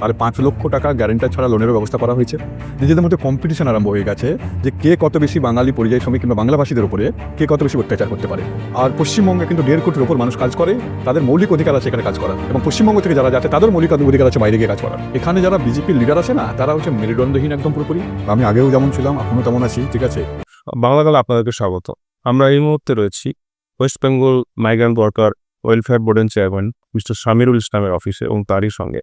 তাহলে পাঁচ লক্ষ টাকা গ্যারেন্টার ছাড়া লোনের ব্যবস্থা করা হয়েছে। নিজেদের মধ্যে কম্পিটিশন আরম্ভ হয়ে গেছে যে কে কত বেশি বাঙালি পরিযায়ী শ্রমিক কিংবা বাংলাভাষীদের উপরে কে কত বেশি অত্যাচার করতে পারে। আর পশ্চিমবঙ্গে কিন্তু দেড় কোটির ওপর মানুষ কাজ করে, তাদের মৌলিক অধিকার আছে এখানে কাজ করার। এবং পশ্চিমবঙ্গ থেকে যারা যাচ্ছে, তাদের মৌলিক অধিকার আছে বাইরে গিয়ে কাজ করার। এখানে যারা বিজেপির লিডার আছে না, তারা হচ্ছে মেরুদণ্ডহীন একদম পুরোপুরি। আমি আগেও যেমন ছিলাম এখনও তেমন আছি, ঠিক আছে? বাংলা কালে আপনাদেরকে স্বাগত। আমরা এই মুহূর্তে রয়েছি West Bengal migrant worker welfare বোর্ডের চেয়ারম্যান মিস্টার সামিরুল ইসলামের অফিসে এবং তারই সঙ্গে।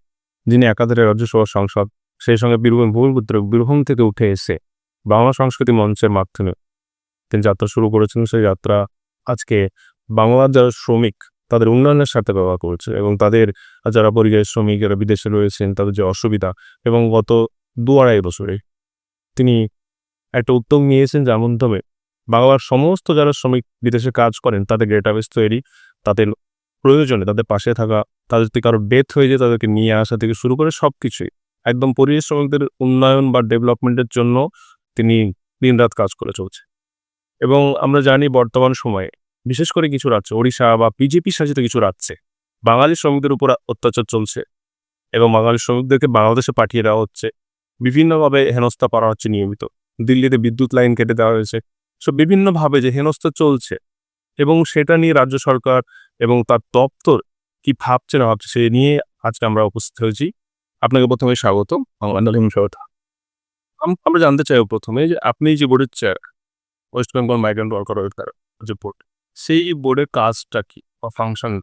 যিনি একাধারে রাজ্যসভার সাংসদ, সেই সঙ্গে বীরভূম ভূমিপুত্র বীরভূম থেকে উঠে এসে বাংলা সংস্কৃতি মঞ্চের মাধ্যমে তিনি যাত্রা শুরু করেছেন। সেই যাত্রা আজকে বাংলার যারা শ্রমিক, তাদের উন্নয়নের স্বার্থে ব্যবহার করছে এবং তাদের যারা পরিযায়ী শ্রমিক, যারা বিদেশে রয়েছেন, তাদের যে অসুবিধা এবং গত দু আড়াই বছরে তিনি একটা উদ্যোগ নিয়েছেন যার মাধ্যমে বাংলার সমস্ত যারা শ্রমিক বিদেশে কাজ করেন, তাদের ডেটাবেস তৈরি, তাদের প্রয়োজনে তাদের পাশে থাকা তাদের যদি কারও ডেথ হয়ে যায়, তাদেরকে নিয়ে আসা থেকে শুরু করে সব কিছুই একদম পরিবেশ শ্রমিকদের উন্নয়ন বা ডেভেলপমেন্টের জন্য তিনি দিনরাত কাজ করে চলছে। এবং আমরা জানি বর্তমান সময়ে, বিশেষ করে কিছু রাজ্য, ওড়িশা বা বিজেপি শাসিত কিছু রাজ্যে, বাঙালি শ্রমিকদের উপর অত্যাচার চলছে এবং বাঙালি শ্রমিকদেরকে বাংলাদেশে পাঠিয়ে দেওয়া হচ্ছে। বিভিন্নভাবে হেনস্থা করা হচ্ছে নিয়মিত। দিল্লিতে বিদ্যুৎ লাইন কেটে দেওয়া হয়েছে। সো বিভিন্নভাবে যে হেনস্থা চলছে এবং সেটা নিয়ে রাজ্য সরকার এবং তার দপ্তর কি ভাবছে না ভাবছে সে নিয়ে আজকে আমরা উপস্থিত হয়েছি। আপনাকে প্রথমে স্বাগত স্বাগত আম- আমরা জানতে চাইব প্রথমে যে আপনি যে বোর্ডের chair West Bengal migrant worker welfare যে বোর্ড সেই বোর্ডের কাজটা কি বা ফাংশন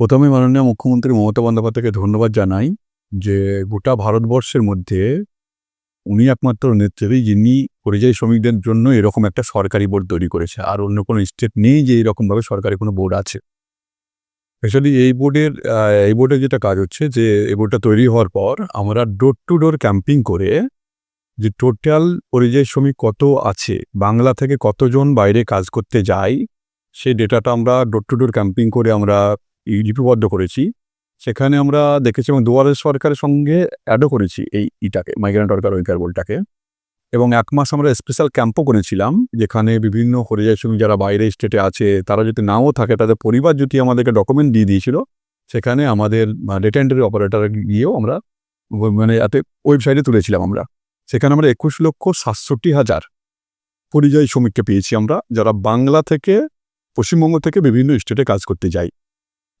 প্রথমে মাননীয় মুখ্যমন্ত্রী মমতা বন্দ্যোপাধ্যায়কে ধন্যবাদ জানাই যে গোটা ভারতবর্ষের মধ্যে উনি একমাত্র নেত্রী যিনি পরিযায়ী শ্রমিকদের জন্য এরকম একটা সরকারি বোর্ড তৈরি করেছে। আর অন্য কোনো স্টেট নেই যে এরকমভাবে সরকারি কোনো বোর্ড আছে। অ্যাকচুয়ালি এই বোর্ডের এই বোর্ডের যেটা কাজ হচ্ছে যে, এই বোর্ডটা তৈরি হওয়ার পর আমরা ডোর টু ডোর ক্যাম্পিং করে যে টোটাল পরিযায়ী শ্রমিক কত আছে, বাংলা থেকে কতজন বাইরে কাজ করতে যায়, সেই ডেটাটা আমরা ডোর টু ডোর ক্যাম্পিং করে আমরা লিপিবদ্ধ করেছি। সেখানে আমরা দেখেছি এবং দুয়ারের সরকারের সঙ্গে অ্যাডও করেছি এই ইটাকে মাইগ্রেন্ট ওয়ার্কার ওয়েলফেয়ার বোর্ডটাকে এবং এক মাস আমরা স্পেশাল ক্যাম্পও করেছিলাম, যেখানে বিভিন্ন পরিযায়ী শ্রমিক যারা বাইরে স্টেটে আছে, তারা যদি নাও থাকে তাদের পরিবার যদি আমাদেরকে ডকুমেন্ট দিয়ে দিয়েছিল, সেখানে আমাদের ডেটা এন্ট্রি অপারেটর গিয়েও আমরা মানে এতে ওয়েবসাইটে তুলেছিলাম আমরা। সেখানে আমরা একুশ লক্ষ সাতষট্টি হাজার পরিযায়ী শ্রমিককে পেয়েছি আমরা, যারা বাংলা থেকে পশ্চিমবঙ্গ থেকে বিভিন্ন স্টেটে কাজ করতে যাই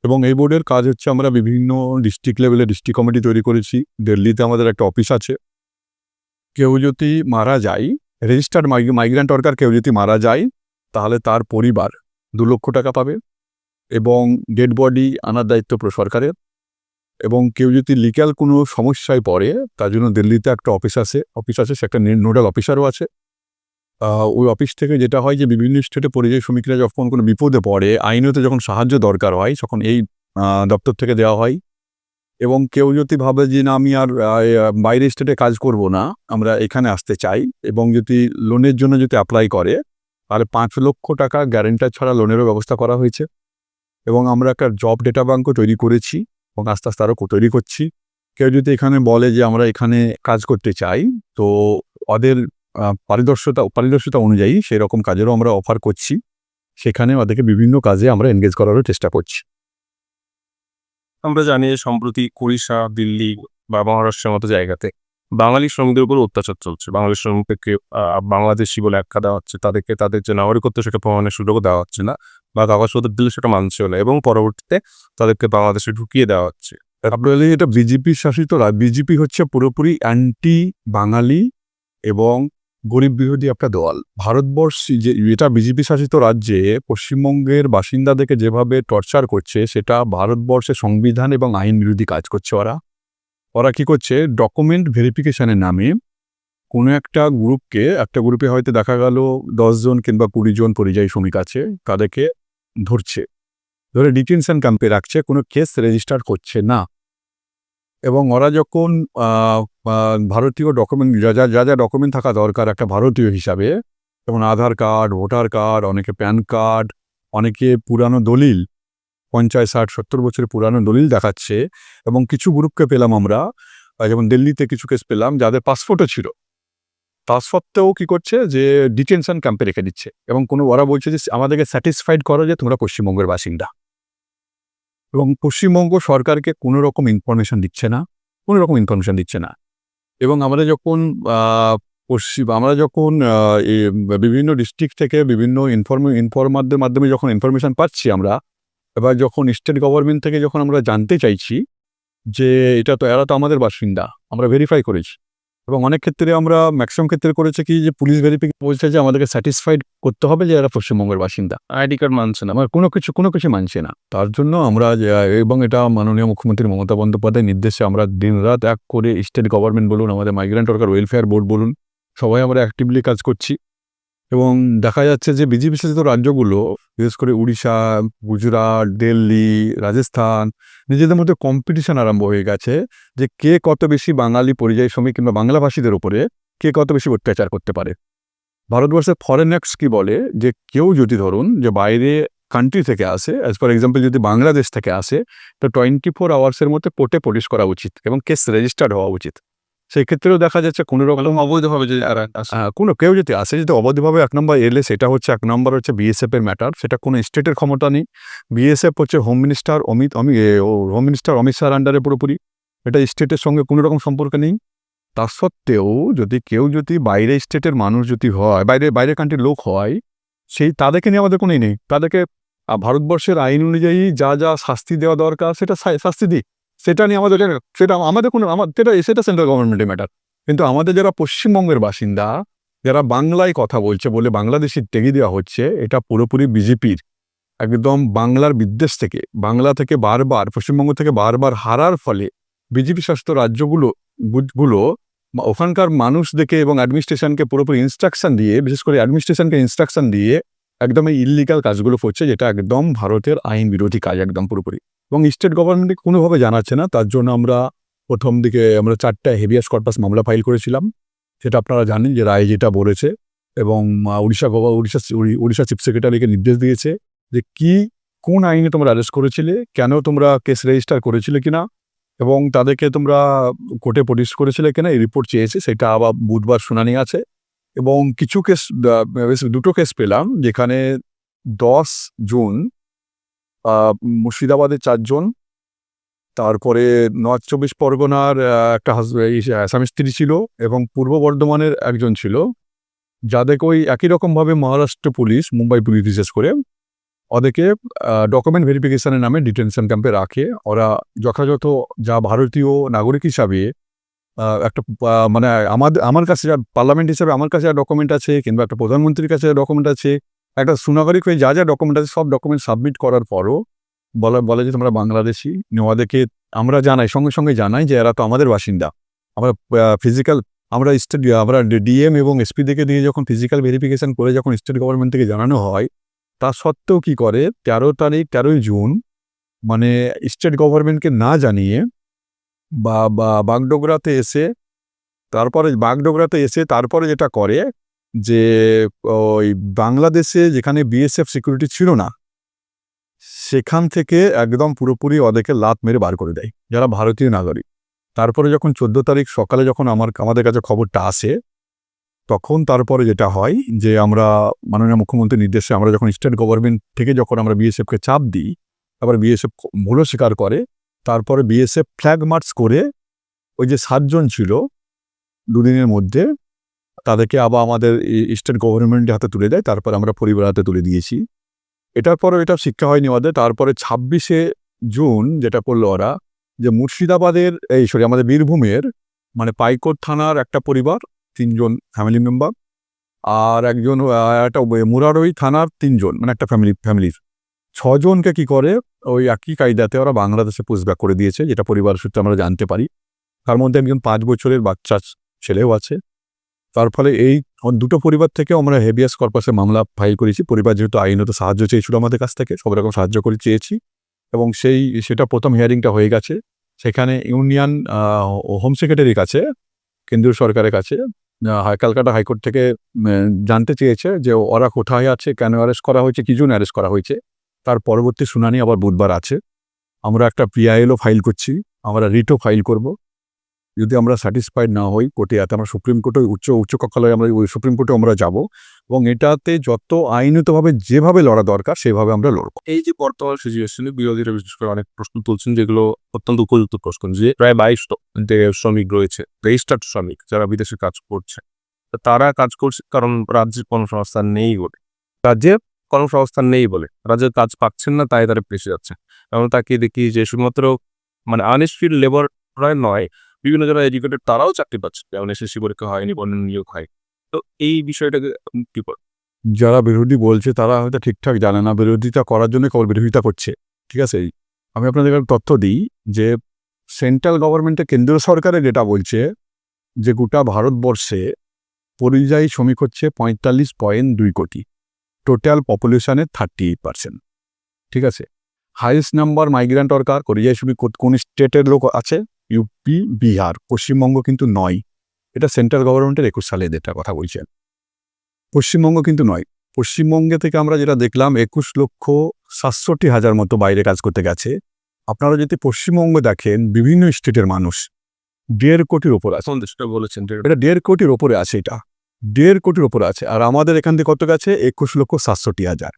এবং এই বোর্ডের কাজ হচ্ছে আমরা বিভিন্ন ডিস্ট্রিক্ট লেভেলে ডিস্ট্রিক্ট কমিটি তৈরি করেছি, দিল্লিতে আমাদের একটা অফিস আছে। কেউ যদি মারা যায় রেজিস্টার্ড মাইগ্রেন্ট ওয়ার্কার কেউ যদি মারা যায়, তাহলে তার পরিবার দু লক্ষ টাকা পাবে এবং ডেড বডি আনার দায়িত্ব সরকারের এবং কেউ যদি লিগ্যাল কোনো সমস্যায় পড়ে, তার জন্য দিল্লিতে একটা অফিস আছে অফিস আছে সে একটা নোডাল অফিসারও আছে। ওই অফিস থেকে যেটা হয় যে বিভিন্ন স্টেটে পরিযায়ী শ্রমিকরা যখন কোনো বিপদে পড়ে আইনত যখন সাহায্য দরকার হয়, তখন এই দপ্তর থেকে দেওয়া হয়। এবং কেউ যদি ভাবে যে না, আমি আর বাইরে স্টেটে কাজ করব না, আমরা এখানে আসতে চাই এবং যদি লোনের জন্য যদি অ্যাপ্লাই করে, তাহলে পাঁচ লক্ষ টাকা গ্যারেন্টার ছাড়া লোনেরও ব্যবস্থা করা হয়েছে। এবং আমরা একটা জব ডেটা ব্যাঙ্কও তৈরি করেছি এবং আস্তে আস্তে আরও তৈরি করছি। কেউ যদি এখানে বলে যে আমরা এখানে কাজ করতে চাই, তো ওদের পারদর্শতা, পারদর্শিতা অনুযায়ী সেই রকম কাজেরও আমরা অফার করছি। সেখানে ওদেরকে বিভিন্ন কাজে আমরা এনগেজ করারও চেষ্টা করছি। আমরা জানি যে সম্প্রতি উড়িষ্যা, দিল্লি বা মহারাষ্ট্রের মতো জায়গাতে বাঙালি শ্রমিকদের উপর অত্যাচার চলছে। বাঙালি শ্রমিকদেরকে বাংলাদেশি বলে আখ্যা দেওয়া হচ্ছে। তাদেরকে, তাদের যে নাগরিকত্ব সেটা প্রমাণের সুযোগও দেওয়া হচ্ছে না বা কাগজপত্র দিলে সেটা মানছেও না এবং পরবর্তীতে তাদেরকে বাংলাদেশে ঢুকিয়ে দেওয়া হচ্ছে। আপনাদের এটা বিজেপি শাসিত বিজেপি হচ্ছে পুরোপুরি অ্যান্টি বাঙালি এবং গরিব বিরোধী একটা দল। ভারতবর্ষ যে, এটা বিজেপি শাসিত রাজ্যে পশ্চিমবঙ্গের বাসিন্দাদেরকে যেভাবে টর্চার করছে, সেটা ভারতবর্ষের সংবিধান এবং আইন বিরোধী কাজ করছে ওরা। ওরা কি করছে? ডকুমেন্ট ভেরিফিকেশনের নামে কোনো একটা গ্রুপকে একটা গ্রুপে হয়তো দেখা গেল দশজন কিংবা কুড়ি জন পরিযায়ী শ্রমিক আছে, তাদেরকে ধরছে। ধরে ডিটেনশন ক্যাম্পে রাখছে, কোনো কেস রেজিস্টার করছে না। এবং ওরা যখন ভারতীয় ডকুমেন্ট যা যা যা যা ডকুমেন্ট থাকা দরকার একটা ভারতীয় হিসাবে, যেমন আধার কার্ড ভোটার কার্ড, অনেকে প্যান কার্ড, অনেকে পুরানো দলিল, পঞ্চাশ, ষাট, সত্তর বছরের পুরানো দলিল দেখাচ্ছে এবং কিছু গ্রুপকে পেলাম আমরা যেমন দিল্লিতে কিছু কেস পেলাম যাদের পাসপোর্টও ছিল। তা সত্ত্বেও কী করছে যে ডিটেনশন ক্যাম্পে রেখে দিচ্ছে এবং কোনো, ওরা বলছে যে আমাদেরকে স্যাটিসফাইড করো যে তোমরা পশ্চিমবঙ্গের বাসিন্দা। এবং পশ্চিমবঙ্গ সরকারকে কোনো রকম ইনফরমেশন দিচ্ছে না, কোনো রকম ইনফরমেশন দিচ্ছে না। এবং আমরা যখন পশ্চিম, আমরা যখন বিভিন্ন ডিস্ট্রিক্ট থেকে বিভিন্ন ইনফর্ম ইনফরমারদের মাধ্যমে যখন ইনফরমেশন পাচ্ছি আমরা, এবার যখন স্টেট গভর্নমেন্ট থেকে যখন আমরা জানতে চাইছি যে এটা তো, এরা তো আমাদের বাসিন্দা, আমরা ভেরিফাই করেছি। এবং অনেক ক্ষেত্রে আমরা ম্যাক্সিমাম ক্ষেত্রে করেছে কি যে পুলিশ ভেরিফিকেশন বলছে যে আমাদেরকে স্যাটিসফাইড করতে হবে যে এরা পশ্চিমবঙ্গের বাসিন্দা। আইডি কার্ড মানছে না। আমার কোনো কিছু কোনো কিছু মানছে না। তার জন্য আমরা যে- এবং এটা মাননীয় মুখ্যমন্ত্রী মমতা বন্দ্যোপাধ্যায়ের নির্দেশে আমরা দিনরাত এক করে স্টেট গভর্নমেন্ট বলুন আমাদের মাইগ্রেন্ট ওয়ার্কার ওয়েলফেয়ার বোর্ড বলুন সবাই আমরা অ্যাক্টিভলি কাজ করছি। এবং দেখা যাচ্ছে যে বিজেপি শাসিত রাজ্যগুলো বিশেষ করে উড়িষ্যা, গুজরাট, দিল্লি, রাজস্থান, নিজেদের মধ্যে কম্পিটিশন আরম্ভ হয়ে গেছে যে কে কত বেশি বাঙালি পরিযায়ী শ্রমিক কিংবা বাংলাভাষীদের উপরে কে কত বেশি অত্যাচার করতে পারে। ভারতবর্ষের ফরেন অ্যাক্টস কি বলে? যে কেউ যদি ধরুন যে বাইরে কান্ট্রি থেকে আসে অ্যাজ ফর এক্সাম্পল যদি বাংলাদেশ থেকে আসে, তো টোয়েন্টি ফোর আওয়ার্সের মধ্যে কোর্টে পুলিশ করা উচিত এবং কেস রেজিস্টার্ড হওয়া উচিত। সেই ক্ষেত্রেও দেখা যাচ্ছে কোনো রকম অবৈধভাবে যদি কোনো কেউ যদি আসে যদি অবৈধভাবে এক নম্বর এলে সেটা হচ্ছে এক নম্বর হচ্ছে বিএসএফ এর ম্যাটার সেটা কোনো স্টেটের ক্ষমতা নেই। বিএসএফ হচ্ছে হোম মিনিস্টার অমিত অমি ও হোম মিনিস্টার অমিত শাহর আন্ডারে পুরোপুরি। এটা স্টেটের সঙ্গে কোনো রকম সম্পর্ক নেই। তা সত্ত্বেও যদি কেউ যদি বাইরে স্টেটের মানুষ যদি হয় বাইরে বাইরে কান্ট্রির লোক হয় সেই তাদেরকে নিয়ে আমাদের কোনোই নেই। তাদেরকে ভারতবর্ষের আইন অনুযায়ী যা যা শাস্তি দেওয়া দরকার সেটা শাস্তি দিই সেটা নিয়ে আমাদের সেটা আমাদের কোনো, আমার, সেটা সেটা সেন্ট্রাল গভর্নমেন্টের ম্যাটার কিন্তু আমাদের যারা পশ্চিমবঙ্গের বাসিন্দা, যারা বাংলায় কথা বলছে বলে বাংলাদেশি টেগে দেওয়া হচ্ছে, এটা পুরোপুরি বিজেপির। একদম বাংলার বিদ্বেষ থেকে, বাংলা থেকে বারবার, পশ্চিমবঙ্গ থেকে বারবার হারার ফলে বিজেপি শাসিত রাজ্যগুলো, গুলো, ওখানকার মানুষদেরকে এবং অ্যাডমিনিস্ট্রেশনকে পুরোপুরি ইনস্ট্রাকশন দিয়ে, বিশেষ করে অ্যাডমিনিস্ট্রেশনকে ইনস্ট্রাকশন দিয়ে একদম এই ইলিগাল কাজগুলো করছে, যেটা একদম ভারতের আইন বিরোধী কাজ, একদম পুরোপুরি। এবং স্টেট গভর্নমেন্টকে কোনোভাবে জানাচ্ছে না। তার জন্য আমরা প্রথম দিকে আমরা চারটা হেভিয়াস কর্পাস মামলা ফাইল করেছিলাম। সেটা আপনারা জানেন যে রায় যেটা বলেছে এবং উড়িষ্যা গভর্ন উড়িষ্যা উড়িষ্যা চিফ সেক্রেটারিকে নির্দেশ দিয়েছে যে কি, কোন আইনে তোমরা অ্যারেস্ট করেছিলে, কেন তোমরা কেস রেজিস্টার করেছিলে কিনা এবং তাদেরকে তোমরা কোর্টে প্রডিউস করেছিলে কিনা, এই রিপোর্ট চেয়েছে, সেটা আবার বুধবার শুনানি আছে। এবং কিছু কেস দুটো কেস পেলাম, যেখানে দশ জুন আহ, মুর্শিদাবাদের চারজন। তারপরে নর্থ চব্বিশ পরগনার একটা স্বামী স্ত্রী ছিল এবং পূর্ব বর্ধমানের একজন ছিল। যাদেরকে ওই একই রকমভাবে মহারাষ্ট্র পুলিশ মুম্বাই পুলিশ বিশেষ করে ওদেরকে ডকুমেন্ট ভেরিফিকেশনের নামে ডিটেনশন ক্যাম্পে রাখে। ওরা যথাযথ যা ভারতীয় নাগরিক হিসাবে একটা মানে আমাদের আমার কাছে যা পার্লামেন্ট হিসাবে আমার কাছে যা ডকুমেন্ট আছে কিংবা একটা প্রধানমন্ত্রীর কাছে ডকুমেন্ট আছে একটা সুনাগরিক হয়ে যা যা ডকুমেন্ট আছে, সব ডকুমেন্ট সাবমিট করার পরও বলা, বলে যে তোমরা বাংলাদেশি ওদেরকে আমরা জানাই, সঙ্গে সঙ্গে জানাই যে এরা তো আমাদের বাসিন্দা। আমরা ফিজিক্যাল আমরা স্টেট আমরা ডিএম এবং এসপি থেকে দিয়ে যখন ফিজিক্যাল ভেরিফিকেশন করে যখন স্টেট গভর্নমেন্ট থেকে জানানো হয়, তা সত্ত্বেও কি করে, তেরো তারিখ, তেরোই জুন মানে স্টেট গভর্নমেন্টকে না জানিয়ে বা, বাগডোগরাতে এসে, তারপরে বাগডোগরাতে এসে তারপরে যেটা করে যে, ওই বাংলাদেশে যেখানে বিএসএফ সিকিউরিটি ছিল না, সেখান থেকে একদম পুরোপুরি ওদেরকে লাত মেরে বার করে দেয়, যারা ভারতীয় নাগরিক। তারপরে যখন চোদ্দ তারিখ সকালে যখন আমার, আমাদের কাছে খবরটা আসে, তখন তারপরে যেটা হয় যে, আমরা মাননীয় মুখ্যমন্ত্রীর নির্দেশে আমরা যখন স্টেট গভর্নমেন্ট থেকে যখন আমরা বিএসএফকে চাপ দিই তারপরে বিএসএফ ভুলও স্বীকার করে, তারপরে বিএসএফ ফ্ল্যাগ মার্চ করে, ওই যে সাতজন ছিল, দুদিনের মধ্যে তাদেরকে আবার আমাদের স্টেট গভর্নমেন্টের হাতে তুলে দেয়, তারপর আমরা পরিবার হাতে তুলে দিয়েছি। এটার পরও এটা শিক্ষা হয়নি ওদের তারপরে ছাব্বিশে জুন যেটা করল ওরা, যে মুর্শিদাবাদের, এই সরি আমাদের বীরভূমের মানে পাইকোট থানার একটা পরিবার, তিনজন ফ্যামিলি মেম্বার আর একজন একটা মুরারই থানার তিনজন মানে একটা ফ্যামিলি ফ্যামিলির ছজনকে কি করে, ওই একই কায়দাতে ওরা বাংলাদেশে পুষব্যাক করে দিয়েছে, যেটা পরিবার সূত্রে আমরা জানতে পারি। তার মধ্যে একজন পাঁচ বছরের বাচ্চা ছেলেও আছে। তার ফলে এই দুটো পরিবার থেকে আমরা হেভিয়াস কর্পাসে মামলা ফাইল করেছি। পরিবার যেহেতু আইনত সাহায্য চেয়েছিল আমাদের কাছ থেকে, সব রকম সাহায্য করে চেয়েছি এবং সেই, সেটা প্রথম হিয়ারিংটা হয়ে গেছে। সেখানে ইউনিয়ন হোম সেক্রেটারির কাছে, কেন্দ্রীয় সরকারের কাছে ক্যালকাটা হাইকোর্ট থেকে জানতে চেয়েছে যে ওরা কোথায় আছে, কেন অ্যারেস্ট করা হয়েছে, কী জন্য অ্যারেস্ট করা হয়েছে। তার পরবর্তী শুনানি আবার বুধবার আছে। আমরা একটা পিআইএলও ফাইল করছি, আমরা রিটও ফাইল করব। যদি আমরা স্যাটিসফাইড না হই কোর্টে এতে আমরা সুপ্রিম কোর্টে উচ্চ উচ্চ কক্ষালয়ে আমরা ওই সুপ্রিম কোর্টে আমরা যাব এবং এটাতে যত আইনতভাবে যেভাবে লড়া দরকার সেভাবে আমরা লড়ব। এই যে বর্তমান সিচুয়েশনে বিরোধীরা বিশেষ করে অনেক প্রশ্ন তুলছেন যেগুলো অত্যন্ত উপযুক্ত প্রশ্ন যে প্রায় বাইশ শ্রমিক রয়েছে রেজিস্টার্ড শ্রমিক যারা বিদেশে কাজ করছে তারা কাজ করছে কারণ রাজ্যের কর্মসংস্থান নেই বলে। রাজ্যের কর্মসংস্থান নেই বলে। রাজ্যের কাজ পাচ্ছেন না, তাই তারা পেশে যাচ্ছে। এবং তাকে দেখি যে শুধুমাত্র মানে আনস্কিল লেবার নয় বিভিন্ন যারা এডুকেটেড তারাও চাকরি পাচ্ছে। যেমন এসএসসি পরীক্ষা হয়নি বন্য নিয়োগ হয় তো এই বিষয়টাকে কি যারা বিরোধী বলছে, তারা হয়তো ঠিকঠাক জানে না। বিরোধিতা করার জন্য কেবল বিরোধিতা করছে। ঠিক আছে? আমি আপনাদের তথ্য দিই যে সেন্ট্রাল গভর্নমেন্টের কেন্দ্রীয় সরকারের যেটা বলছে যে, গোটা ভারতবর্ষে পরিযায়ী শ্রমিক হচ্ছে পঁয়তাল্লিশ পয়েন্ট দুই কোটি। টোটাল পপুলেশনের থার্টি এইট পার্সেন্ট ঠিক আছে? হাইয়েস্ট নাম্বার মাইগ্রেন্ট ওয়ার্কার পরিযায়ী শ্রমিক কোন স্টেটের লোক আছে? ইউপি বিহার পশ্চিমবঙ্গ কিন্তু নয়। এটা সেন্ট্রাল গভর্নমেন্টের একুশ সালে এটা কথা বলছেন। পশ্চিমবঙ্গ কিন্তু নয়। পশ্চিমবঙ্গে থেকে আমরা যেটা দেখলাম একুশ লক্ষ সাতষট্টি হাজার মতো বাইরে কাজ করতে গেছে। আপনারা যদি পশ্চিমবঙ্গ দেখেন বিভিন্ন স্টেটের মানুষ দেড় কোটির ওপর আছে। বলেছেন এটা দেড় কোটির ওপরে আছে এটা। দেড় কোটির ওপরে আছে। আর আমাদের এখান থেকে কত গেছে? একুশ লক্ষ সাতষট্টি হাজার।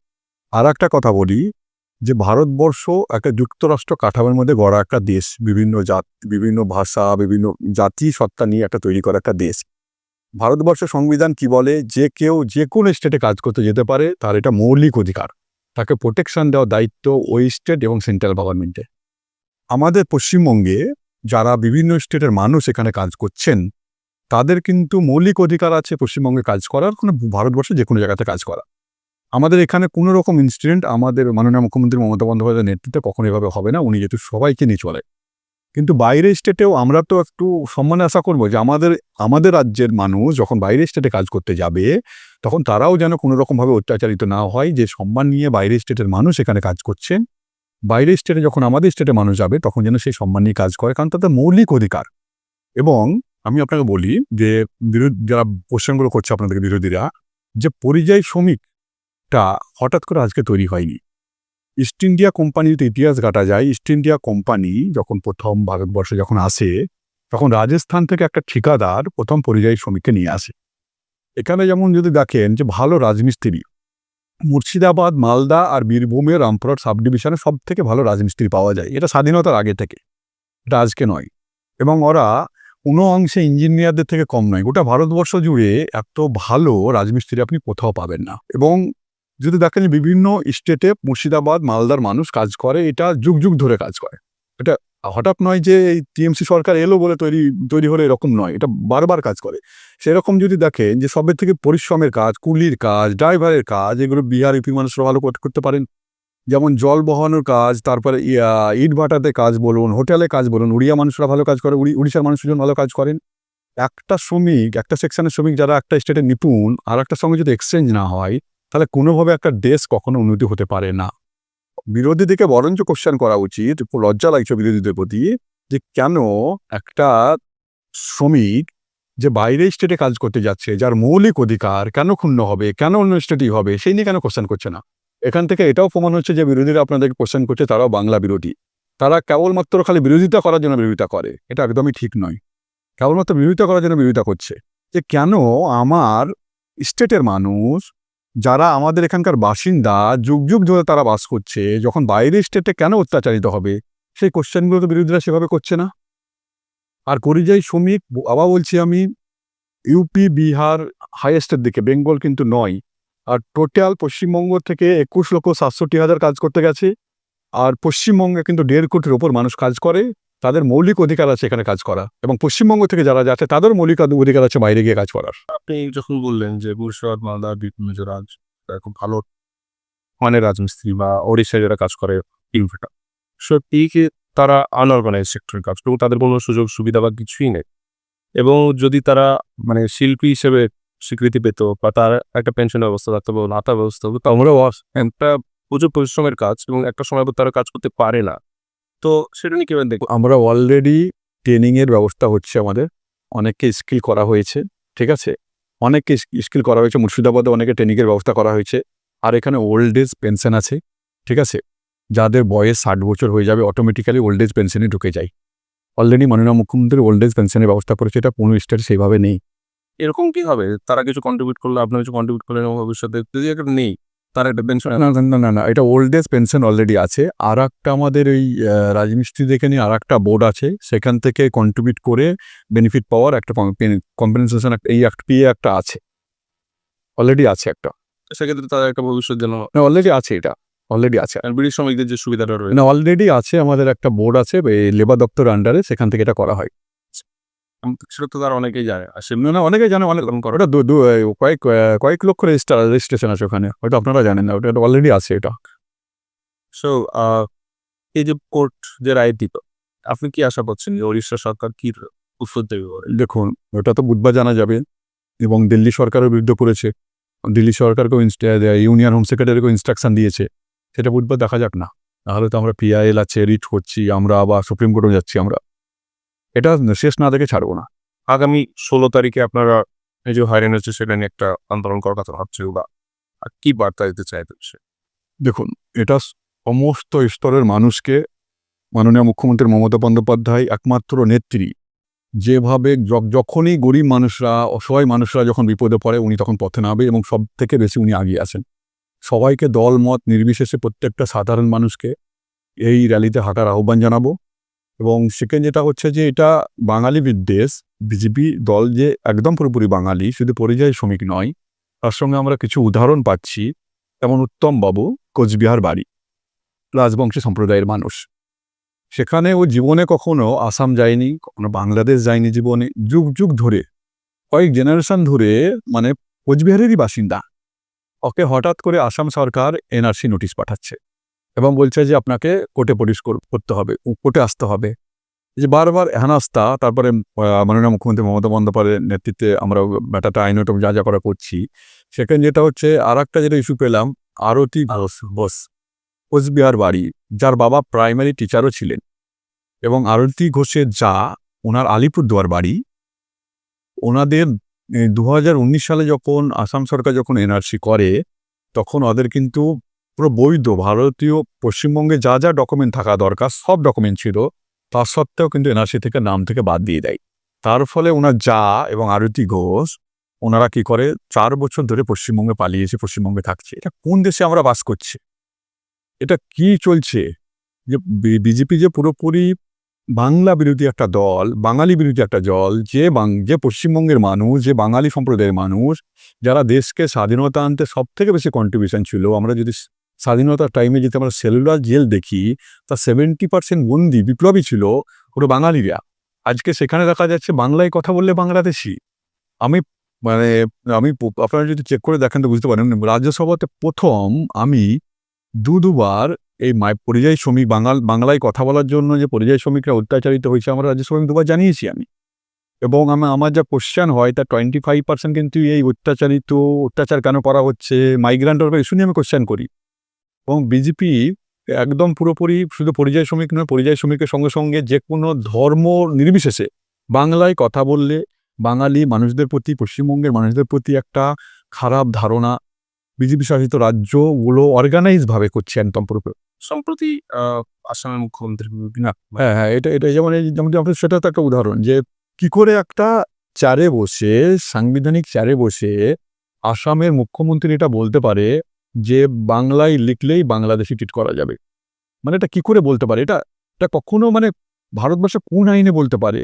আর একটা কথা বলি যে ভারতবর্ষ একটা যুক্তরাষ্ট্র কাঠামোর মধ্যে গড়া একটা দেশ, বিভিন্ন জাত, বিভিন্ন ভাষা, বিভিন্ন জাতি সত্তা নিয়ে একটা তৈরি করা একটা দেশ। ভারতবর্ষের সংবিধান কি বলে? যে কেউ যে কোনো স্টেটে কাজ করতে যেতে পারে, তার এটা মৌলিক অধিকার। তাকে প্রোটেকশন দেওয়ার দায়িত্ব ওই স্টেট এবং সেন্ট্রাল গভর্নমেন্টে আমাদের পশ্চিমবঙ্গে যারা বিভিন্ন স্টেটের মানুষ এখানে কাজ করছেন, তাদের কিন্তু মৌলিক অধিকার আছে পশ্চিমবঙ্গে কাজ করার, কোনো ভারতবর্ষে যে কোনো জায়গাতে কাজ করা আমাদের এখানে কোনো রকম ইনসিডেন্ট আমাদের মাননীয় মুখ্যমন্ত্রী মমতা বন্দ্যোপাধ্যায়ের নেতৃত্বে কখনো এভাবে হবে না। উনি যেহেতু সবাইকে নিয়ে চলে। কিন্তু বাইরের স্টেটেও আমরা তো একটু সম্মানে আশা করব যে আমাদের আমাদের রাজ্যের মানুষ যখন বাইরের স্টেটে কাজ করতে যাবে, তখন তারাও যেন কোনো রকমভাবে অত্যাচারিত না হয়, যে সম্মান নিয়ে বাইরের স্টেটের মানুষ এখানে কাজ করছেন বাইরের স্টেটে যখন আমাদের স্টেটে মানুষ যাবে, তখন যেন সেই সম্মান নিয়ে কাজ করে, কারণ তাদের মৌলিক অধিকার। এবং আমি আপনাকে বলি যে বিরোধী, যারা কোশ্চেনগুলো করছে আপনাদের বিরোধীরা, যে পরিযায়ী শ্রমিকটা হঠাৎ করে আজকে তৈরি হয়নি। ইস্ট ইন্ডিয়া কোম্পানির ইতিহাস ঘাটা যায়, ইস্ট ইন্ডিয়া কোম্পানি যখন প্রথম ভারতবর্ষে যখন আসে, তখন রাজস্থান থেকে একটা ঠিকাদার প্রথম পরিযায়ী শ্রমিককে নিয়ে আসে। এখানে যেমন যদি দেখেন যে ভালো রাজমিস্ত্রি, মুর্শিদাবাদ, মালদা আর বীরভূমের রামপুরহাট সাব ডিভিশনে সব থেকে ভালো রাজমিস্ত্রি পাওয়া যায়। এটা স্বাধীনতার আগে থেকে। এটা আজকে নয়। এবং ওরা কোনো অংশে ইঞ্জিনিয়ারদের থেকে কম নয়। গোটা ভারতবর্ষ জুড়ে এত ভালো রাজমিস্ত্রি আপনি কোথাও পাবেন না। এবং যদি দেখেন বিভিন্ন স্টেটে মুর্শিদাবাদ, মালদার মানুষ কাজ করে, এটা যুগ যুগ ধরে কাজ করে। এটা হঠাৎ নয় যে এই টিএমসি সরকার এলো বলে তৈরি তৈরি হলে এরকম নয়, এটা বারবার কাজ করে। সেরকম যদি দেখেন যে সবের থেকে পরিশ্রমের কাজ, কুলির কাজ, ড্রাইভারের কাজ, এগুলো বিহার, ইউপি মানুষরা ভালো করতে পারেন। যেমন জল বহানোর কাজ, তারপরে ইট ভাটাতে কাজ বলুন, হোটেলে কাজ বলুন, উড়িয়া মানুষরা ভালো কাজ করে, উড়ি- উড়িষ্যার মানুষজন ভালো কাজ করেন। একটা শ্রমিক, একটা সেকশনের শ্রমিক যারা একটা স্টেটে নিপুণ আর একটা সঙ্গে যদি এক্সচেঞ্জ না হয় তাহলে কোনোভাবে একটা দেশ কখনো উন্নতি হতে পারে না। বিরোধীদেরকে বরঞ্চ কোশ্চেন করা উচিত লজ্জা লাগছে বিরোধীদের প্রতি, যে কেন একটা শ্রমিক যে বাইরে স্টেটে কাজ করতে যাচ্ছে, যার মৌলিক অধিকার কেন ক্ষুণ্ণ হবে, কেন অন্য স্টেটেই হবে, সেই নিয়ে কেন কোশ্চেন করছে না? এখান থেকে এটাও প্রমাণ হচ্ছে যে বিরোধীরা আপনাদেরকে কোশ্চেন করছে, তারাও বাংলা বিরোধী। তারা কেবলমাত্র খালি বিরোধিতা করার জন্য বিরোধিতা করে, এটা একদমই ঠিক নয়। কেবলমাত্র বিরোধিতা করার জন্য বিরোধিতা করছে। যে কেন আমার স্টেটের মানুষ যারা আমাদের এখানকার বাসিন্দা, যুগ যুগ ধরে তারা বাস করছে, যখন বাইরের স্টেটে কেন অত্যাচারিত হবে? সেই কোশ্চেনগুলো তো বিরোধীরা সেভাবে করছে না। আর পরিযায়ী শ্রমিক আবার বলছি আমি ইউপি বিহার হাইয়েস্টের দিকে, বেঙ্গল কিন্তু নয়। আর টোটাল পশ্চিমবঙ্গ থেকে একুশ লক্ষ সাতষট্টি হাজার কাজ করতে গেছে। আর পশ্চিমবঙ্গে কিন্তু দেড় কোটির ওপর মানুষ কাজ করে। তাদের মৌলিক অধিকার আছে এখানে কাজ করা এবং পশ্চিমবঙ্গ থেকে যারা যাচ্ছে, তাদের মৌলিক অধিকার আছে বাইরে গিয়ে কাজ করার। আপনি যখন বললেন যে মুর্শিদাবাদ, মালদা যে রাজ খুব ভালো মানে রাজমিস্ত্রি বা ওড়িশায় যারা কাজ করে, ইনভার্টার। সত্যিই তারা আনঅর্গানাইজ সেক্টরের কাজ এবং তাদের কোনো সুযোগ, সুবিধা বা কিছুই নেই। এবং যদি তারা মানে শিল্পী হিসেবে স্বীকৃতি পেত বা তার একটা পেনশন ব্যবস্থা থাকতো বা নাতা ব্যবস্থা হতো আমরা একটা প্রচুর পরিশ্রমের কাজ এবং একটা সময় পর তারা কাজ করতে পারে না। তো সেটা নিয়ে কীভাবে দেখব? আমরা অলরেডি ট্রেনিংয়ের ব্যবস্থা হচ্ছে আমাদের। অনেককে স্কিল করা হয়েছে ঠিক আছে? অনেককে স্কিল করা হয়েছে। মুর্শিদাবাদে অনেকে ট্রেনিংয়ের ব্যবস্থা করা হয়েছে। আর এখানে ওল্ড এজ পেনশন আছে ঠিক আছে? যাদের বয়স ষাট বছর হয়ে যাবে অটোমেটিক্যালি ওল্ড এজ পেনশনে ঢুকে যায়। অলরেডি মাননীয় মুখ্যমন্ত্রী ওল্ড এজ পেনশনের ব্যবস্থা করেছে এটা কোনো স্টেটে সেইভাবে নেই। এরকম কি হবে? তারা কিছু কন্ট্রিবিউট করল আপনি কিছু কন্ট্রিবিউট করলেন ভবিষ্যতে যদি একটা নেই তার একটা পেনশন না না না না এটা ওল্ড এজ পেনশন অলরেডি আছে। আর একটা আমাদের ওই রাজমিস্ত্রি দেখে নিয়ে আর একটা বোর্ড আছে। সেখান থেকে কন্ট্রিবিউট করে বেনিফিট পাওয়ার একটা কম্পেনসেশন এই একটা পিএ একটা আছে। অলরেডি আছে একটা। সেক্ষেত্রে তাদের একটা ভবিষ্যৎ যেন না অলরেডি আছে এটা। অলরেডি আছে। আর ব্রিটিশ শ্রমিকদের যে সুবিধাটা রয়েছে। না অলরেডি আছে আমাদের একটা বোর্ড আছে লেবার দপ্তর আন্ডারে সেখান থেকে এটা করা হয়। সেটা তো তারা অনেকেই জানে। আর সেমনি না না অনেকে জানে, অনেক করে। ওটা কয়েক কয়েক লক্ষ রেজিস্টার, রেজিস্ট্রেশন আছে ওখানে। হয়তো আপনারা জানেন না, ওটা অলরেডি আছে এটা। সো এই যে কোর্ট যে রায় দিত আপনি কি আশা করছেন যে উড়িষ্যা সরকার কি উত্তর দেবে দেখুন, ওটা তো বুধবার জানা যাবে এবং দিল্লি সরকারের বিরুদ্ধে করেছে দিল্লি সরকারকেও ইউনিয়ন হোম সেক্রেটারিকেও ইনস্ট্রাকশন দিয়েছে। সেটা বুধবার দেখা যাক না। নাহলে তো আমরা পিআইএল আছে, রিট করছি, আমরা আবার সুপ্রিম কোর্টে যাচ্ছি আমরা। এটা শেষ না দেখে ছাড়বো না। আগামী ষোলো তারিখে আপনারা এই যে হয়রানি হচ্ছে সেটা নিয়ে একটা আন্দোলন করার কথা ভাবছে বা কি বার্তা দিতে চাইতে সে? দেখুন, এটা সমস্ত স্তরের মানুষকে মাননীয় মুখ্যমন্ত্রী মমতা বন্দ্যোপাধ্যায় একমাত্র নেত্রী, যেভাবে যখনই গরিব মানুষরা, অসহায় মানুষরা যখন বিপদে পড়ে, উনি তখন পথে নামবে এবং সব থেকে বেশি উনি আগিয়ে আসেন সবাইকে দল মত নির্বিশেষে প্রত্যেকটা সাধারণ মানুষকে এই র্যালিতে হাঁটার আহ্বান জানাব। এবং সেকেন্ড যেটা হচ্ছে যে এটা বাঙালি বিদ্বেষ। বিজেপি দল যে একদম পুরোপুরি বাঙালি, শুধু পরিযায়ী শ্রমিক নয়, তার সঙ্গে আমরা কিছু উদাহরণ পাচ্ছি। যেমন উত্তম বাবু কোচবিহার বাড়ি, রাজবংশী সম্প্রদায়ের মানুষ। সেখানে ও জীবনে কখনো আসাম যায়নি, কখনো বাংলাদেশ যায়নি জীবনে। যুগ যুগ ধরে, কয়েক জেনারেশন ধরে মানে কোচবিহারেরই বাসিন্দা। ওকে হঠাৎ করে আসাম সরকার এনআরসি নোটিশ পাঠাচ্ছে। এবং বলছে যে আপনাকে কোর্টে পরিশ করতে হবে কোর্টে আসতে হবে। যে বারবার হেনাস্তা তারপরে মাননীয় মুখ্যমন্ত্রী মমতা বন্দ্যোপাধ্যায়ের নেতৃত্বে আমরা ব্যাটাটা আইনত যা যা করা করছি, সেখানে যেটা হচ্ছে আর একটা যেটা ইস্যু পেলাম, আরতি বোস কোচবিহার বাড়ি, যার বাবা প্রাইমারি টিচারও ছিলেন। এবং আরতি ঘোষের যা, ওনার আলিপুরদুয়ার বাড়ি, ওনাদের দু হাজার উনিশ সালে যখন আসাম সরকার যখন এনআরসি করে, তখন ওদের কিন্তু পুরো বৈধ, ভারতীয়, পশ্চিমবঙ্গে যা যা ডকুমেন্ট থাকা দরকার, সব ডকুমেন্ট ছিল, তা সত্ত্বেও কিন্তু এনআরসি থেকে নাম থেকে বাদ দিয়ে দেয়। তার ফলে ওনার যা এবং আরতি ঘোষ, ওনারা কি করে? চার বছর ধরে পশ্চিমবঙ্গে পালিয়ে এসে পশ্চিমবঙ্গে থাকছে। এটা কোন দেশে আমরা বাস করছি? এটা কি চলছে? যে বিজেপি যে পুরোপুরি বাংলা বিরোধী একটা দল, বাঙালি বিরোধী একটা দল, যে যে পশ্চিমবঙ্গের মানুষ, যে বাঙালি সম্প্রদায়ের মানুষ, যারা দেশকে স্বাধীনতা আনতে সব থেকে বেশি কন্ট্রিবিউশন ছিল, আমরা যদি স্বাধীনতার টাইমে যদি আমরা সেলুলার জেল দেখি, তা সেভেন্টি পার্সেন্ট বন্দি বিপ্লবী ছিল ওরা বাঙালিরা। আজকে সেখানে দেখা যাচ্ছে বাংলায় কথা বললে বাংলাদেশি। আমি মানে আমি আপনারা যদি চেক করে দেখেন তো বুঝতে পারেন, রাজ্যসভাতে প্রথম আমি দু, দুবার এই পরিযায়ী শ্রমিক বাঙাল, বাংলায় কথা বলার জন্য যে পরিযায়ী শ্রমিকরা অত্যাচারিত হয়েছে, আমরা রাজ্যসভায় দুবার জানিয়েছি আমি। এবং আমি, আমার যা কোশ্চেন হয় তার টোয়েন্টি ফাইভ পার্সেন্ট কিন্তু এই অত্যাচারিত, অত্যাচার কেন করা হচ্ছে মাইগ্রান্টের ইস্যু নিয়ে আমি কোশ্চেন করি। এবং বিজেপি একদম পুরোপুরি শুধু পরিযায়ী শ্রমিক নয় পরিযায়ী শ্রমিকের সঙ্গে সঙ্গে যে কোনো ধর্ম নির্বিশেষে বাংলায় কথা বললে বাঙালি মানুষদের প্রতি পশ্চিমবঙ্গের মানুষদের প্রতি একটা খারাপ ধারণা বিজেপি শাসিত রাজ্যগুলো অর্গানাইজভাবে করছে একদম পুরো সম্প্রতি আসামের মুখ্যমন্ত্রী হ্যাঁ হ্যাঁ এটা এটা যেমন যেমন আপনার সেটা তো একটা উদাহরণ যে কি করে একটা চারে বসে সাংবিধানিক চারে বসে আসামের মুখ্যমন্ত্রী এটা বলতে পারে যে বাংলায় লিখলেই বাংলাদেশি ট্রিট করা যাবে। মানে এটা কি করে বলতে পারে? এটা এটা কখনো মানে ভারতবর্ষে কোন আইনে বলতে পারে?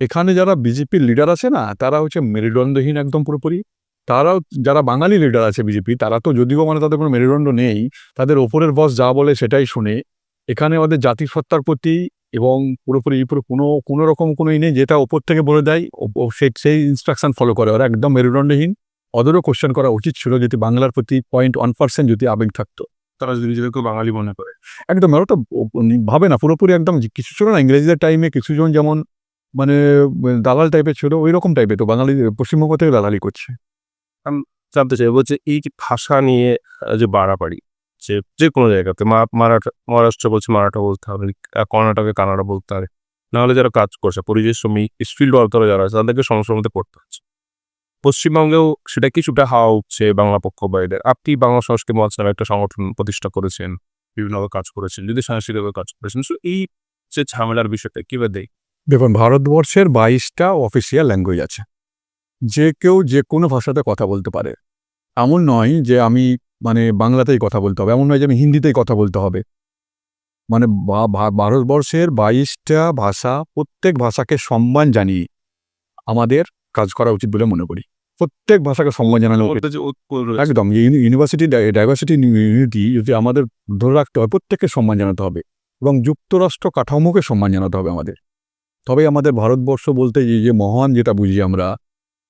এখানে যারা বিজেপির লিডার আছে না, তারা হচ্ছে মেরুদণ্ডহীন একদম পুরোপুরি। তারাও, যারা বাঙালি লিডার আছে বিজেপি, তারা তো যদিও মানে তাদের কোনো মেরুদণ্ড নেই, তাদের ওপরের বস যা বলে সেটাই শুনে। এখানে ওদের জাতিসত্তার প্রতি এবং পুরোপুরি, পুরো কোনো কোনো রকম কোনো ই নেই যেটা ওপর থেকে বলে দেয়, ও সেই ইনস্ট্রাকশন ফলো করে। ওরা একদম মেরুদণ্ডহীন। ওদেরও কোশ্চেন করা উচিত ছিল যদি বাংলার প্রতি পয়েন্ট ওয়ান পার্সেন্ট যদি আবেগ থাকতো, তারা যদি নিজেদেরকে বাঙালি মনে করে। একদম ওরা তো ভাবে না, পুরোপুরি একদম কিছু ছিল না, ইংরেজিদের টাইমে কিছুজন যেমন মানে দালাল টাইপের ছিল ওই রকম টাইপের তো বাঙালি, পশ্চিমবঙ্গ থেকে দালালি করছে। জানতে চাইব যে এই ভাষা নিয়ে যে বাড়াবাড়ি, যে যে কোনো জায়গাতে মারাঠা, মহারাষ্ট্র বলছে মারাঠা বলতে হবে কর্ণাটকে কানাডা বলতে হবে, নাহলে যারা কাজ করছে, পরিযায়ী শ্রমিক স্কিল ওয়ার্কাররা যারা আছে, তাদেরকে সমস্যার মধ্যে পড়তে হচ্ছে। পশ্চিমবঙ্গেও সেটা কিছুটা হাওয়া উঠছে বাংলা পক্ষ বাইরের আপনি বাংলা সংস্কৃতি মঞ্চ নামে একটা সংগঠন প্রতিষ্ঠা করেছেন বিভিন্নভাবে কাজ করেছেন, যদি সাংস্কৃতিকভাবে কাজ করেছেন। So এই যে ঝামেলার বিষয়টা কীভাবে দেয় দেখুন, ভারতবর্ষের বাইশটা অফিসিয়াল ল্যাঙ্গুয়েজ আছে। যে কেউ যে কোনো ভাষাতে কথা বলতে পারে। এমন নয় যে আমি মানে বাংলাতেই কথা বলতে হবে, এমন নয় যে আমি হিন্দিতেই কথা বলতে হবে। মানে ভারতবর্ষের বাইশটা ভাষা প্রত্যেক ভাষাকে সম্মান জানিয়ে আমাদের কাজ করা উচিত বলে মনে করি। প্রত্যেক ভাষাকে সম্মান জানানো। একদম ইউনি- ইউনিভার্সিটি ডাইভার্সিটি ইউনিটি যদি আমাদের ধরে রাখতে হয় প্রত্যেককে সম্মান জানাতে হবে এবং যুক্তরাষ্ট্র কাঠামোকে সম্মান জানাতে হবে আমাদের। তবে আমাদের ভারতবর্ষ বলতে যে মহান যেটা বুঝি আমরা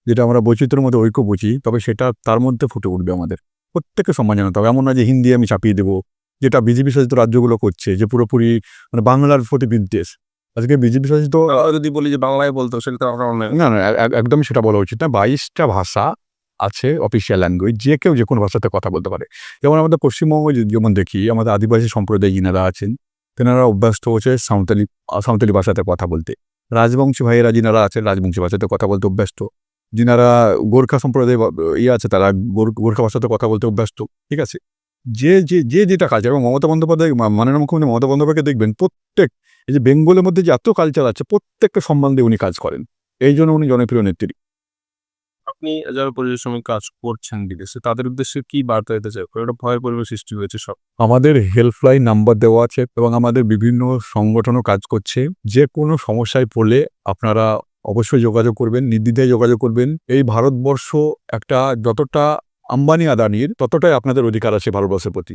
যেটা আমরা বৈচিত্র্যের মধ্যে ঐক্য বুঝি তবে সেটা তার মধ্যে ফুটে উঠবে আমাদের। প্রত্যেককে সম্মান জানাতে হবে। এমন না যে হিন্দি আমি চাপিয়ে দেবো যেটা বিজেপি শাসিত রাজ্যগুলো করছে যে পুরোপুরি মানে বাংলার প্রতি বিদ্বেষ। আজকে বিজেপি শাসিত যদি বলি যে বাংলায় বলতো সেটা তো আমরা না না এ- এ- একদমই সেটা বলা উচিত না। বাইশটা ভাষা আছে অফিসিয়াল ল্যাঙ্গুয়েজ যে কেউ যে কোনো ভাষাতে কথা বলতে পারে। যেমন আমাদের পশ্চিমবঙ্গ যেমন দেখি আমাদের আদিবাসী সম্প্রদায় যিনারা আছেন তেনারা অভ্যস্ত হচ্ছে সাঁওতালি সাঁওতালি ভাষাতে কথা বলতে। রাজবংশী ভাইয়েরা যিনারা আছেন রাজবংশী ভাষাতে কথা বলতে অভ্যস্ত। যিনারা গোর্খা সম্প্রদায় ইয়ে আছে তারা গোর- গোর্খা ভাষাতে কথা বলতে অভ্যস্ত ঠিক আছে? যে যে যে যেটা কাজ এবং মমতা বন্দ্যোপাধ্যায় মাননীয় মুখ্যমন্ত্রী মমতা বন্দ্যোপাধ্যায়কে দেখবেন প্রত্যেক এই যে বেঙ্গলের মধ্যে যে এত কালচার আছে প্রত্যেকটা সম্মান দিয়ে উনি কাজ করেন। এই জন্য উনি জনপ্রিয় নেত্রী। আপনি যারা পরিবেশ শ্রমিক কাজ করছেন বিদেশে তাদের উদ্দেশ্যে কি বার্তা দিতে চাই? একটা ভয়ের পরিবেশ সৃষ্টি হয়েছে সব? আমাদের হেল্পলাইন নাম্বার দেওয়া আছে এবং আমাদের বিভিন্ন সংগঠনও কাজ করছে। যে কোনো সমস্যায় পড়লে আপনারা অবশ্যই যোগাযোগ করবেন নির্দ্বিধায় যোগাযোগ করবেন। এই ভারতবর্ষ একটা যতটা আম্বানি আদানির ততটাই আপনাদের অধিকার আছে ভারতবর্ষের প্রতি।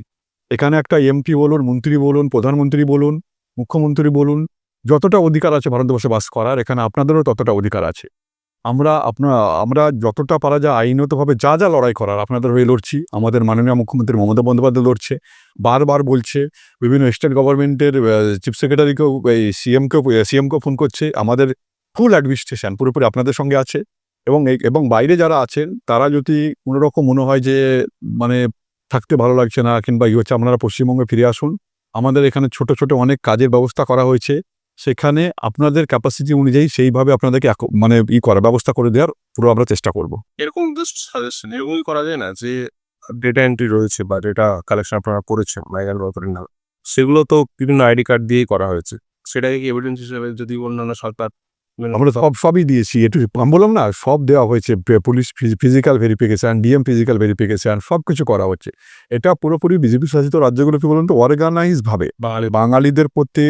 এখানে একটা এমপি বলুন, মন্ত্রী বলুন, প্রধানমন্ত্রী বলুন, মুখ্যমন্ত্রী বলুন, যতটা অধিকার আছে ভারতবর্ষে বাস করার, এখানে আপনাদেরও ততটা অধিকার আছে। আমরা আপনার আমরা যতটা পারা যায় আইনতভাবে যা যা লড়াই করার, আপনাদের হয়ে লড়ছি, আমাদের মাননীয় মুখ্যমন্ত্রী মমতা বন্দ্যোপাধ্যায় লড়ছে, বারবার বলছে, বিভিন্ন স্টেট গভর্নমেন্টের চিফ সেক্রেটারিকেও এই সিএমকেও সিএমকেও ফোন করছে, আমাদের ফুল অ্যাডমিনিস্ট্রেশন পুরোপুরি আপনাদের সঙ্গে আছে। এবং এবং বাইরে যারা আছেন, তারা যদি কোনো রকম মনে হয় যে মানে থাকতে ভালো লাগছে না, কিংবা ই হচ্ছে আপনারা পশ্চিমবঙ্গে ফিরে আসুন, আমাদের এখানে ছোট ছোট অনেক কাজের ব্যবস্থা করা হয়েছে। সেখানে আপনাদের ক্যাপাসিটি অনুযায়ী সেইভাবে আপনাদেরকে মানে ই করার ব্যবস্থা করে দেওয়ার পুরো আমরা চেষ্টা করব। এরকম সাজেশন এরকমই করা যায় না যে ডেটা এন্ট্রি রয়েছে বা ডেটা কালেকশন আপনারা করেছেন মাইগ্রান সেগুলো তো বিভিন্ন আইডি কার্ড দিয়েই করা হয়েছে। সেটাকে কি এভিডেন্স হিসেবে যদি অন্যান্য সরকার আমরা সব সবই দিয়েছি একটু আমি বললাম না সব দেওয়া হয়েছে police physical verification DM physical verification সব কিছু করা হচ্ছে। এটা পুরোপুরি বিজেপি শাসিত রাজ্যগুলোকে বলুন তো অর্গানাইজ ভাবে। বাঙালি বাঙালিদের প্রতি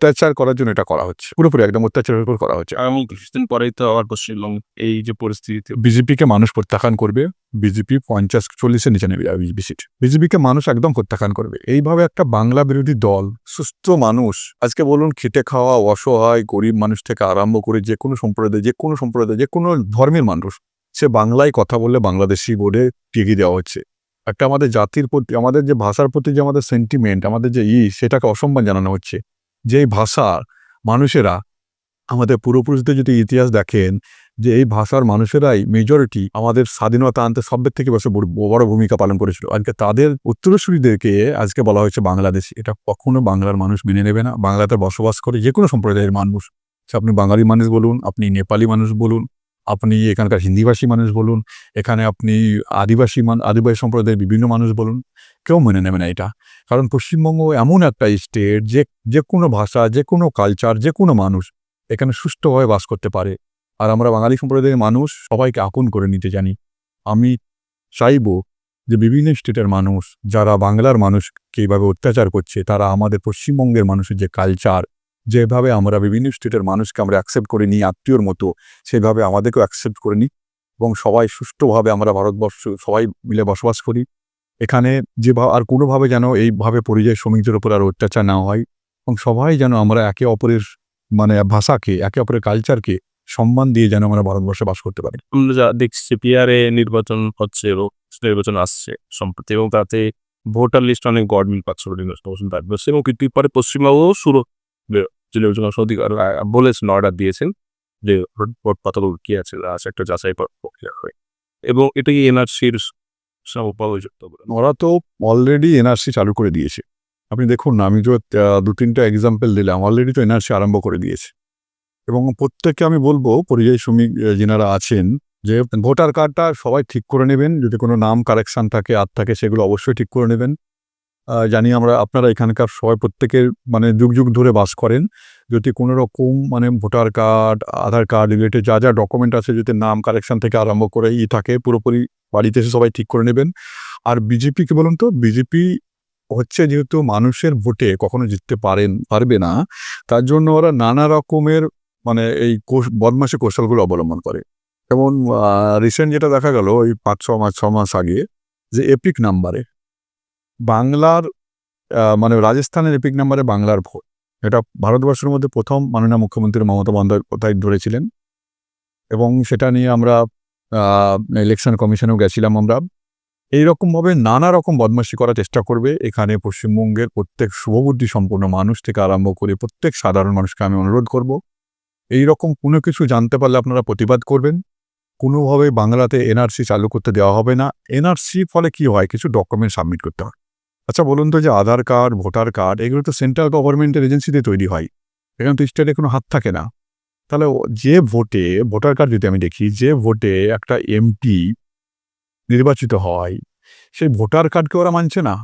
অত্যাচার করার জন্য এটা করা হচ্ছে। পুরোপুরি একদম অত্যাচারের উপর করা হচ্ছে। আগামী কিছুদিন পরেই তো আবার পশ্চিমবঙ্গ এই যে পরিস্থিতি বিজেপিকে মানুষ প্রত্যাখ্যান করবে। বিজেপি পঞ্চাশ চল্লিশের নিচে নেবে বিজেপি সিট। বিজেপিকে মানুষ একদম প্রত্যাখ্যান করবে। এইভাবে একটা বাংলা বিরোধী দল সুস্থ মানুষ আজকে বলুন খেটে খাওয়া অসহায় গরিব মানুষ থেকে আরম্ভ করে যে কোনো সম্প্রদায় যে কোনো সম্প্রদায় যে কোনো ধর্মের মানুষ সে বাংলায় কথা বললে বাংলাদেশি বোর্ডে টিকিয়ে দেওয়া হচ্ছে। একটা আমাদের জাতির প্রতি আমাদের যে ভাষার প্রতি যে আমাদের সেন্টিমেন্ট আমাদের যে ই সেটাকে অসম্মান জানানো হচ্ছে। যে ভাষা মানুষেরা আমাদের পূর্বপুরুষদের যদি ইতিহাস দেখেন, যে এই ভাষার মানুষেরাই মেজরিটি আমাদের স্বাধীনতা আনতে সবের থেকে বেশি বড় ভূমিকা পালন করেছিল। আজকে তাদের উত্তরসূরিদেরকে আজকে বলা হয়েছে বাংলাদেশ। এটা কখনো বাংলার মানুষ মেনে নেবে না। বাংলাতে বসবাস করে যে কোনো সম্প্রদায়ের মানুষ। আপনি বাঙালি মানুষ বলুন, আপনি নেপালি মানুষ বলুন আপনি এখানকার হিন্দিভাষী মানুষ বলুন, এখানে আপনি আদিবাসী মান, আদিবাসী সম্প্রদায়ের বিভিন্ন মানুষ বলুন, কেউ মেনে নেবে না এটা। কারণ পশ্চিমবঙ্গ এমন একটা স্টেট যে যে কোনো ভাষা, যে কোনো কালচার যে কোনো মানুষ এখানে সুষ্ঠুভাবে বাস করতে পারে। আর আমরা বাঙালি সম্প্রদায়ের মানুষ সবাইকে আপন করে নিতে জানি। আমি চাইব যে বিভিন্ন স্টেটের মানুষ, যারা বাংলার মানুষকে এইভাবে অত্যাচার করছে, তারা আমাদের পশ্চিমবঙ্গের মানুষের যে কালচার যেভাবে আমরা বিভিন্ন স্টেটের মানুষকে আমরা অ্যাকসেপ্ট করে নিই, আত্মীয়র মতো, সেভাবে আমাদেরকেও অ্যাকসেপ্ট করে নিই এবং সবাই সুষ্ঠুভাবে আমরা ভারতবর্ষ, সবাই মিলে বসবাস করি। এখানে যে আর কোনোভাবে যেন এইভাবে পরিযায়ী শ্রমিকদের উপর আর অত্যাচার না হয় এবং সবাই যেন আমরা একে অপরের মানে ভাষাকে, একে অপরের কালচারকে সম্মান দিয়ে যেন আমরা ভারতবর্ষে বাস করতে পারি। আমরা যা দেখছি পিআরএ নির্বাচন হচ্ছে এবং নির্বাচন আসছে সম্প্রতি এবং তাতে ভোটার লিস্ট অনেক গডমিল পাচ্ছে এবং কিন্তু পরে পশ্চিমবঙ্গও শুরু বে- যে অধিকার বলেছেন অর্ডার দিয়েছেন যে ভোট কি আছে একটা যাচাই প্রক্রিয়া হয়। এবং এটা কি এনআরসির ওরা তো অলরেডি এনআরসি চালু করে দিয়েছে। আপনি দেখুন না আমি যে দু তিনটা এক্সাম্পল দিলাম অলরেডি তো এনআরসি আরম্ভ করে দিয়েছে। এবং প্রত্যেককে আমি বলব, পরিযায়ী শ্রমিক যিনারা আছেন, যে ভোটার কার্ডটা সবাই ঠিক করে নেবেন। যদি কোনো নাম কারেকশন থাকে আর থাকে, সেগুলো অবশ্যই ঠিক করে নেবেন। জানি আমরা আপনারা এখানকার সবাই প্রত্যেকের মানে যুগ যুগ ধরে বাস করেন। যদি কোনো রকম মানে voter card, Aadhaar card related যা যা ডকুমেন্ট আছে যদি নাম কারেকশন থেকে আরম্ভ করে ই থাকে, পুরোপুরি বাড়িতে এসে সবাই ঠিক করে নেবেন। আর বিজেপি কি বলুন তো বিজেপি হচ্ছে যেহেতু মানুষের ভোটে কখনো জিততে পারেন, পারবে না, তার জন্য ওরা নানা রকমের মানে এই কোষ- বদমাশি কৌশলগুলো অবলম্বন করে। যেমন রিসেন্ট যেটা দেখা গেল ওই পাঁচ ছ মাস ছ মাস আগে যে এপিক নাম্বারে বাংলার মানে রাজস্থানের এপিক নাম্বারে বাংলার ভোট। এটা ভারতবর্ষের মধ্যে প্রথম মাননীয় মুখ্যমন্ত্রী মমতা বন্দ্যোপাধ্যায় ধরেছিলেন। এবং সেটা নিয়ে আমরা ইলেকশন কমিশনেও গেছিলাম আমরা। এইরকমভাবে নানা রকম বদমাশি করার চেষ্টা করবে। এখানে পশ্চিমবঙ্গের প্রত্যেক শুভবুদ্ধি সম্পন্ন মানুষ থেকে আরম্ভ করে প্রত্যেক সাধারণ মানুষকে আমি অনুরোধ করব। এই রকম কোনো কিছু জানতে পারলে আপনারা প্রতিবাদ করবেন। কোনোভাবে বাংলাতে এনআরসি চালু করতে দেওয়া হবে না। এনআরসি ফলে কি হয়? কিছু ডকুমেন্ট সাবমিট করতে হয় আচ্ছা বলুন তো যে আধার কার্ড, ভোটার কার্ড, এগুলো তো সেন্ট্রাল গভর্নমেন্টের এজেন্সিতে তৈরি হয়। এখানে তো স্টেটে কোনো হাত থাকে না। তাহলে যে ভোটে, ভোটার কার্ড যদি আমি দেখি, যে ভোটে একটা এমপি নির্বাচিত হয়, সেই ভোটার কার্ডকে ওরা মানছে না।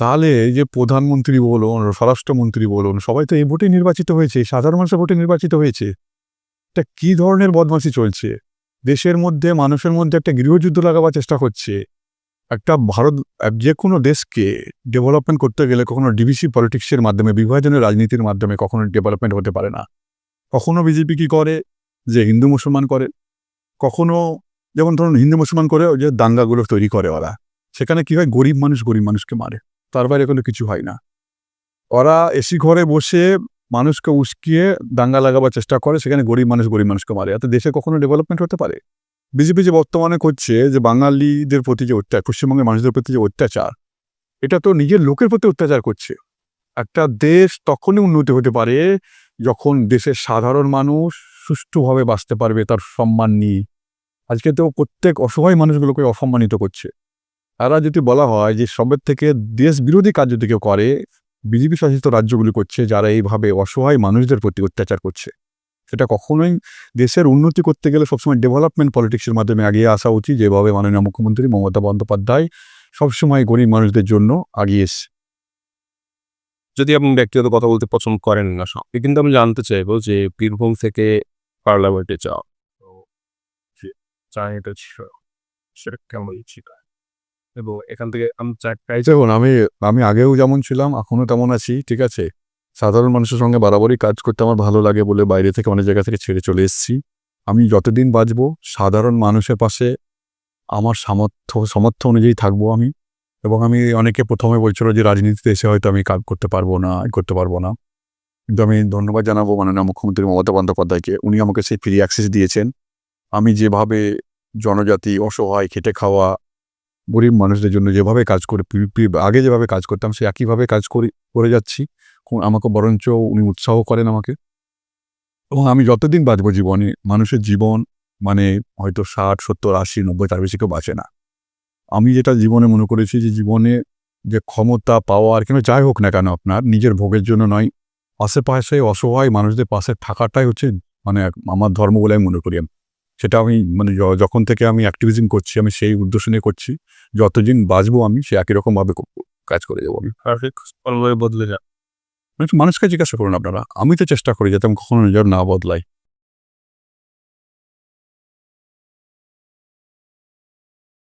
তাহলে যে প্রধানমন্ত্রী বলুন, স্বরাষ্ট্রমন্ত্রী বলুন, সবাই তো এই ভোটে নির্বাচিত হয়েছে সাধারণ মানুষের ভোটে নির্বাচিত হয়েছে। এটা কি ধরনের বদমাশি চলছে? দেশের মধ্যে, মানুষের মধ্যে একটা গৃহযুদ্ধ লাগাবার চেষ্টা করছে। একটা ভারত যে কোনো দেশকে ডেভেলপমেন্ট করতে গেলে কখনো ডিভিসি পলিটিক্সের মাধ্যমে, বিভাজনের রাজনীতির মাধ্যমে কখনো ডেভেলপমেন্ট হতে পারে না। কখনো বিজেপি কি করে? যে হিন্দু মুসলমান করে। কখনো, যেমন ধরুন হিন্দু মুসলমান করে যে দাঙ্গাগুলো তৈরি করে ওরা। সেখানে কি হয়? গরিব মানুষ গরিব মানুষকে মারে। তার বাইরে কোনো কিছু হয় না। ওরা এসি ঘরে বসে মানুষকে উস্কিয়ে দাঙ্গা লাগাবার চেষ্টা করে, সেখানে গরিব মানুষ গরিব মানুষকে মারে। এতে দেশে কখনো ডেভেলপমেন্ট হতে পারে? বিজেপি যে বর্তমানে করছে যে বাঙালিদের প্রতি যে অত্যাচার, পশ্চিমবঙ্গের মানুষদের প্রতি যে অত্যাচার, এটা তো নিজের লোকের প্রতি অত্যাচার করছে। একটা দেশ তখনই উন্নতি হতে পারে যখন দেশের সাধারণ মানুষ সুষ্ঠুভাবে বাঁচতে পারবে তার সম্মান নিয়ে। আজকে তো প্রত্যেক অসহায় মানুষগুলোকে অসম্মানিত করছে। তারা যদি বলা হয় যে সবের থেকে দেশ বিরোধী কাজ যদি কেউ করে, বিজেপি শাসিত রাজ্যগুলি করছে যারা এইভাবে অসহায় মানুষদের প্রতি অত্যাচার করছে। সেটা কখনোই দেশের উন্নতি করতে গেলে সবসময় ডেভেলপমেন্ট পলিটিক্সের মাধ্যমে এগিয়ে আসা উচিত যেভাবে মাননীয় মুখ্যমন্ত্রী মমতা বন্দ্যোপাধ্যায় সবসময় গরিব মানুষদের জন্য আগিয়ে এসছে যদি আপনি ব্যক্তিগত কথা বলতে পছন্দ করেন না সঙ্গে কিন্তু আমি জানতে চাইব যে বীরভূম থেকে পার্লামেন্টে যাও ছিল সেটা কেমন ছিল? এবং এখান থেকে আমি চাই আমি আমি আগেও যেমন ছিলাম এখনও তেমন আছি ঠিক আছে? সাধারণ মানুষের সঙ্গে বরাবরই কাজ করতে আমার ভালো লাগে বলে বাইরে থেকে অনেক জায়গা থেকে ছেড়ে চলে এসেছি। আমি যতদিন বাঁচবো, সাধারণ মানুষের পাশে আমার সামর্থ্য সামর্থ্য অনুযায়ী থাকব আমি। এবং আমি অনেকে প্রথমে বলছিল যে, রাজনীতিতে এসে হয়তো আমি কাজ করতে পারব না করতে পারব না। কিন্তু আমি ধন্যবাদ জানাব মাননীয় মুখ্যমন্ত্রী মমতা বন্দ্যোপাধ্যায়কে। উনি আমাকে সেই ফ্রি অ্যাক্সেস দিয়েছেন। আমি যেভাবে জনজাতি, অসহায়, খেটে খাওয়া, গরিব মানুষদের জন্য যেভাবে কাজ করে আগে যেভাবে কাজ করতাম সে একইভাবে কাজ করি, করে যাচ্ছি। আমাকে বরঞ্চ উনি উৎসাহ করেন আমাকে। এবং আমি যতদিন বাঁচবো জীবনে, মানুষের জীবন মানে হয়তো ষাট, সত্তর, আশি, নব্বই, তার বেশি কেউ বাঁচে না। আমি যেটা জীবনে মনে করেছি যে জীবনে যে ক্ষমতা পাওয়ার কিংবা যাই হোক না কেন আপনার, নিজের ভোগের জন্য নয়, আশেপাশে অসহায় মানুষদের পাশে থাকাটাই হচ্ছে মানে আমার ধর্ম বলে আমি মনে করি। সেটা আমি মানে যখন থেকে আমি অ্যাক্টিভিজম করছি, আমি সেই উদ্দেশ্য নিয়ে করছি, যতদিন বাঁচবো আমি, সে একই রকমভাবে কাজ করে যাব আমি। বদলে যান মানে মানুষকে জিজ্ঞাসা করুন আপনারা। আমি তো চেষ্টা করি যাতে আমি কখনো নিজের না বদলাই।